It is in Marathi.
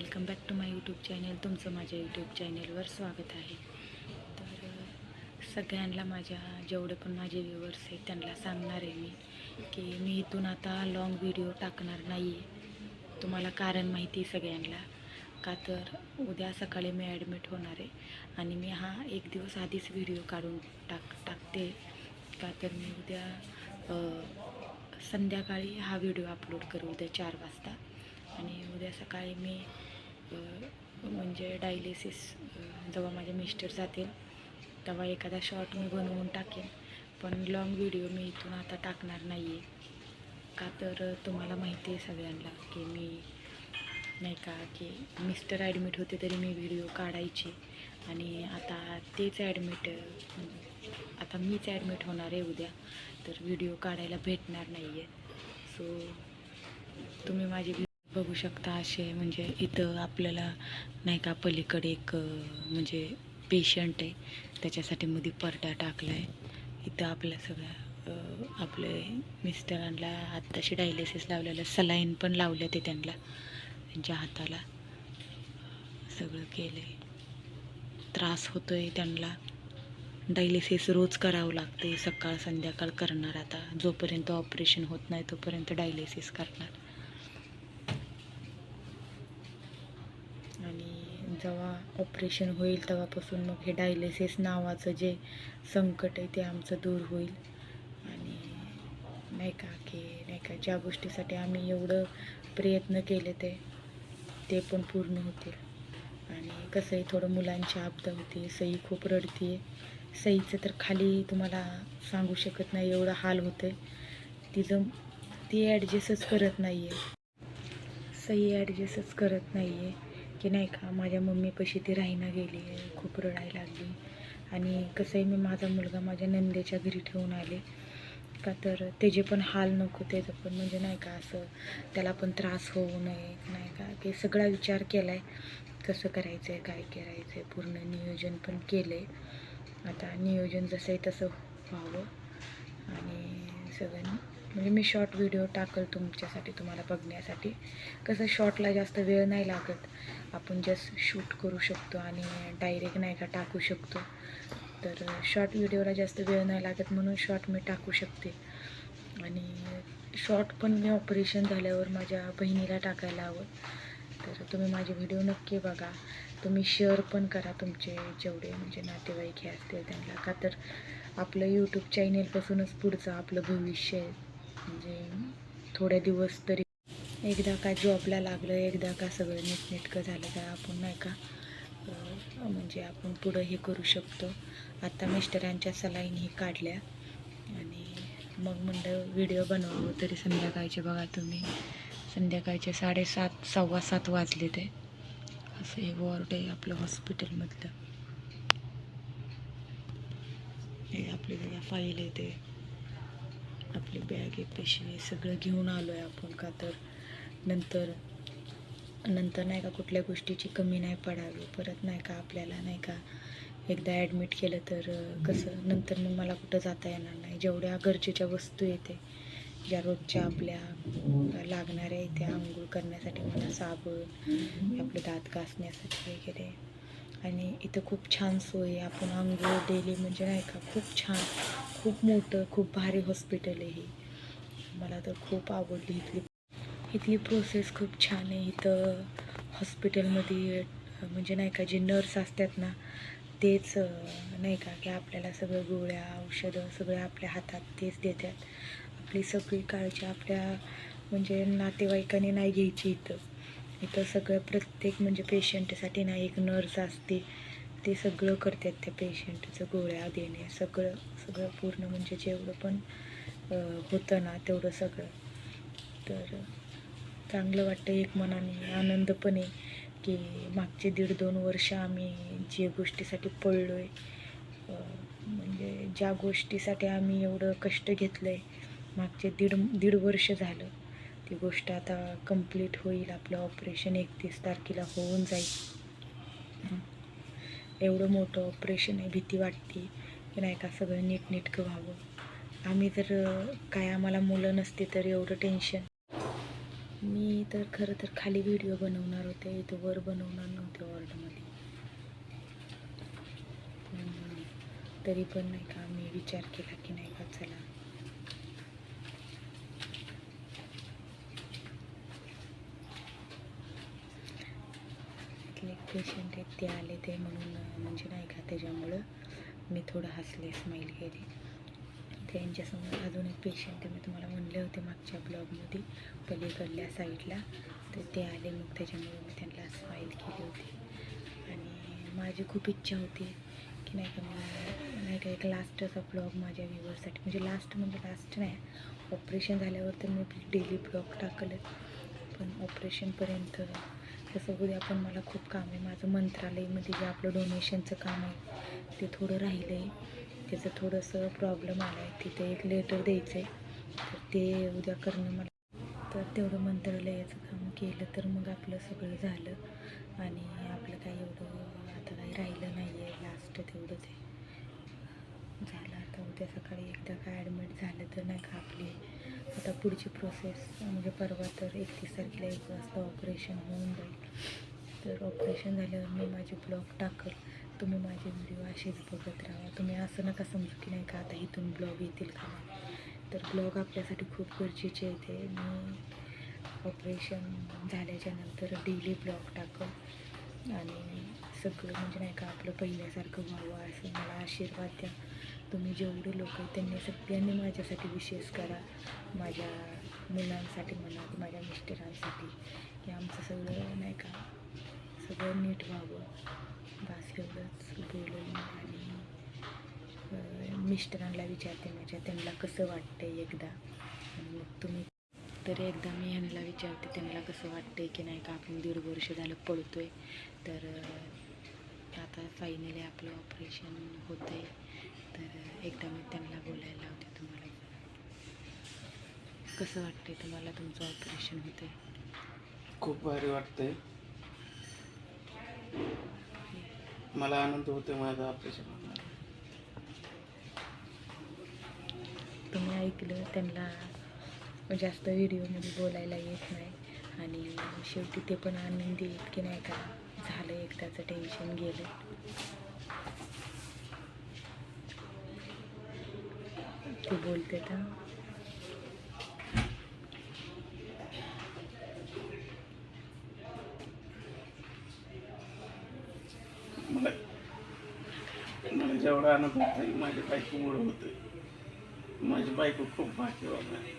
Welcome back to my YouTube channel. तुमचं माझ्या यूट्यूब चॅनलवर स्वागत आहे. तर सगळ्यांना माझ्या जेवढे पण माझे व्ह्युअर्स आहेत त्यांना सांगणार आहे मी की मी इथून आता लॉंग व्हिडिओ टाकणार नाही आहे तुम्हाला कारण माहिती आहे सगळ्यांना. का तर उद्या सकाळी मी ॲडमिट होणार आहे आणि मी हा एक दिवस आधीच व्हिडिओ काढून टाक टाकते. का तर मी उद्या संध्याकाळी हा व्हिडिओ अपलोड करू उद्या चार वाजता. आणि उद्या सकाळी मी म्हणजे डायलिसिस जेव्हा माझे मिस्टर जातील तेव्हा एखादा शॉर्ट मी बनवून टाकेन. पण लॉंग व्हिडिओ मी इथून आता टाकणार नाही आहे का तर तुम्हाला माहिती आहे सगळ्यांना की मी नाही का की मिस्टर ॲडमिट होते तरी मी व्हिडिओ काढायचे. आणि आता तेच ॲडमिट आता मीच ॲडमिट होणार आहे उद्या. तर व्हिडिओ काढायला भेटणार नाही आहे सो तुम्ही माझी बघू शकता असे म्हणजे इथं आपल्याला नाही का पलीकडे एक म्हणजे पेशंट आहे. त्याच्यासाठी मध्ये पडदा टाकला आहे इथं आपल्या सगळ्या आपले मिस्टरांना आत्ताशी डायलिसिस लावलेलं सलाईन पण लावले ते त्यांना त्यांच्या हाताला. सगळं केलं आहे त्रास होतो आहे त्यांना. डायलिसिस रोज करावं लागते सकाळ संध्याकाळ करणार आता. जोपर्यंत ऑपरेशन होत नाही तोपर्यंत डायलिसिस करणार आणि जेव्हा ऑपरेशन होईल तेव्हापासून मग हे डायलिसिस नावाचं जे संकट आहे ते आमचं दूर होईल. आणि नाही का की नाही का ज्या गोष्टीसाठी आम्ही एवढं प्रयत्न केले ते ते पण पूर्ण होतील. आणि कसंही थोडं मुलांची आपदा होती सई खूप रडते सईचं तर खाली तुम्हाला सांगू शकत नाही एवढं हाल होतं आहे तिचं ती ॲडजस्टच करत नाही आहे सई ॲडजस्टच करत नाही आहे की नाही का माझ्या मम्मीपाशी ती राहीना गेली आहे खूप रडायला लागली. आणि कसं आहे मी माझा मुलगा माझ्या नंदेच्या घरी ठेवून आले. का तर त्याचे पण हाल नको त्याचं पण म्हणजे नाही का असं त्याला पण त्रास होऊ नये नाही का. की सगळा विचार केला आहे कसं करायचं आहे काय करायचं आहे पूर्ण नियोजन पण केलं आहे आता नियोजन जसं आहे तसं व्हावं. आणि सगळ्यांनी म्हणजे मी शॉर्ट व्हिडिओ टाकल तुमच्यासाठी तुम्हाला बघण्यासाठी. कसं शॉर्टला जास्त वेळ नाही लागत. आपण जस्ट शूट करू शकतो आणि डायरेक्ट नाही का टाकू शकतो. तर शॉर्ट व्हिडिओला जास्त वेळ नाही लागत म्हणून शॉर्ट मी टाकू शकते. आणि शॉर्ट पण मी ऑपरेशन झाल्यावर माझ्या बहिणीला टाकायला हवं. तर तुम्ही माझे व्हिडिओ नक्की बघा. तुम्ही शेअर पण करा तुमचे जेवढे म्हणजे नातेवाईक हे असतील त्यांना. का तर आपलं यूट्यूब चॅनेलपासूनच पुढचं आपलं भविष्य आहे. म्हणजे थोड्या दिवस तरी एकदा का जॉबला लागलं एकदा का सगळं नीटनेटकं झालं तर आपण नाही का म्हणजे आपण पुढं हे करू शकतो. आता मिस्टरांच्या सलाईनही काढल्या आणि मग म्हणलं व्हिडिओ बनवावं तरी संध्याकाळचे बघा तुम्ही. संध्याकाळचे साडेसात सव्वा सात वाजले ते. असं हे वॉर्ड आहे आपलं हॉस्पिटलमधलं हे आपली फाईल आहे ते. आपली बॅग आहे पिशवी सगळं घेऊन आलो आहे आपण का तर. नंतर नंतर नाही का कुठल्या गोष्टीची कमी नाही पडावी परत नाही का आपल्याला नाही का एकदा ॲडमिट केलं तर कसं नंतर मग मला कुठं जाता येणार नाही. जेवढ्या गरजेच्या वस्तू येते ज्या रोजच्या आपल्या लागणाऱ्या इथे आंघोळ करण्यासाठी मला साबण आपले दात घासण्यासाठी वगैरे. आणि इथं खूप छान सोय आपण आंघोळ डेली म्हणजे नाही का खूप छान. खूप मोठं खूप भारी हॉस्पिटल आहे हे. मला तर खूप आवडली इथली. इथली प्रोसेस खूप छान आहे. इथं हॉस्पिटलमध्ये म्हणजे नाही का जे नर्स असतात ना तेच नाही का की आपल्याला सगळं गोळ्या औषधं सगळं आपल्या हातात तेच देतात. आपली सगळी काळजी आपल्या म्हणजे नातेवाईकांनी नाही घ्यायची इथं. इथं सगळं प्रत्येक म्हणजे पेशंटसाठी ना एक नर्स असते. ते सगळं करतात त्या पेशंटचं गोळ्या देणे सगळं. सगळं पूर्ण म्हणजे जेवढं पण होतं ना तेवढं सगळं. तर चांगलं वाटतं एक मनाने आनंद पण आहे की मागचे दीड दोन वर्ष आम्ही जे गोष्टीसाठी पडलो आहे म्हणजे ज्या गोष्टीसाठी आम्ही एवढं कष्ट घेतलं आहे मागचे दीड दीड वर्ष झालं ती गोष्ट आता कंप्लीट होईल आपलं ऑपरेशन एकतीस तारखेला होऊन जाईल. एवढं मोठं ऑपरेशन आहे भीती वाटते. की नाही का सगळं नीटनेटकं व्हावं. आम्ही जर काय आम्हाला मुलं नसती तर एवढं टेन्शन मी तर खरं तर खाली व्हिडिओ बनवणार होते इथं वर बनवणार नव्हते वॉर्डमध्ये तरी पण नाही का मी विचार केला की नाही का चला. एक पेशंट आहेत ते आले ते म्हणून म्हणजे नाही का त्याच्यामुळं मी थोडं हसले स्माईल केली. त्यांच्यासमोर अजून एक पेशंट मी तुम्हाला म्हणले होते मागच्या ब्लॉगमध्ये पलीकडल्या साईडला तर ते आले मग त्याच्यामुळे मी त्यांना स्माईल केली होती. आणि माझी खूप इच्छा होती की नाही का मी नाही का एक लास्टचा ब्लॉग माझ्या व्ह्युअरसाठी म्हणजे लास्ट म्हणजे लास्ट नाही ऑपरेशन झाल्यावर तर मी डेली ब्लॉग टाकलंच. पण ऑपरेशनपर्यंत तसं उद्या पण मला खूप काम आहे. माझं मंत्रालयमध्ये जे आपलं डोनेशनचं काम आहे ते थोडं राहिलं आहे त्याचं थोडंसं प्रॉब्लेम आला आहे तिथे एक लेटर द्यायचं आहे तर ते उद्या करणं मला तर तेवढं मंत्रालयाचं काम केलं तर मग आपलं सगळं झालं. आणि आपलं काही एवढं आता काही राहिलं नाही आहे लास्ट तेवढंच आहे. झालं आता. उद्या सकाळी एकदा काय ॲडमिट झालं तर नाही का आपली आता पुढची प्रोसेस म्हणजे परवा तर एकतीस तारखेला एक वाजता ऑपरेशन होऊन जाईल. तर ऑपरेशन झाल्यावर मी माझे ब्लॉग टाकल. तुम्ही माझे व्हिडिओ असेच बघत राहा. तुम्ही असं नका समजू की नाही का आता इथून ब्लॉग येतील का? तर ब्लॉग आपल्यासाठी खूप गरजेचे आहे ते. मी ऑपरेशन झाल्याच्यानंतर डेली ब्लॉग टाकल. आणि सगळं म्हणजे नाही का आपलं पहिल्यासारखं व्हावं असं मला आशीर्वाद द्या. तुम्ही जेवढे लोक आहेत त्यांनी सगळ्यांनी माझ्यासाठी विशेष करा. माझ्या मुलांसाठी म्हणा की माझ्या मिस्टरांसाठी. की आमचं सगळं नाही का? सगळं नीट व्हावं. बास एवढंच बोलून आणि मिस्टरांना विचारते माझ्या त्यांना कसं वाटतं एकदा? मग तुम्ही तरी एकदा मी ह्यांना विचारते त्यांना कसं वाटतंय की नाही का आपण दीड वर्ष झालं पळतोय. तर आता फायनली आपलं ऑपरेशन होतं आहे तर एकदा मी त्यांना बोलायला लावते तुम्हाला. कसं वाटतंय तुम्हाला तुमचं ऑपरेशन होतं खूप भारी वाटतंय. मला आनंद होतोय माझं ऑपरेशन तुम्ही ऐकलं त्यांना जास्त व्हिडिओमध्ये बोलायला येत नाही. आणि शेवटी ते पण आनंदी आहेत की नाही का? झालं एकदाचं टेन्शन गेलं. ते बोलते त्या मला मला जेवढा आनंद होतोय माझ्या बायकोमुळे होतं माझी बायको खूप भाग्यवान आहे.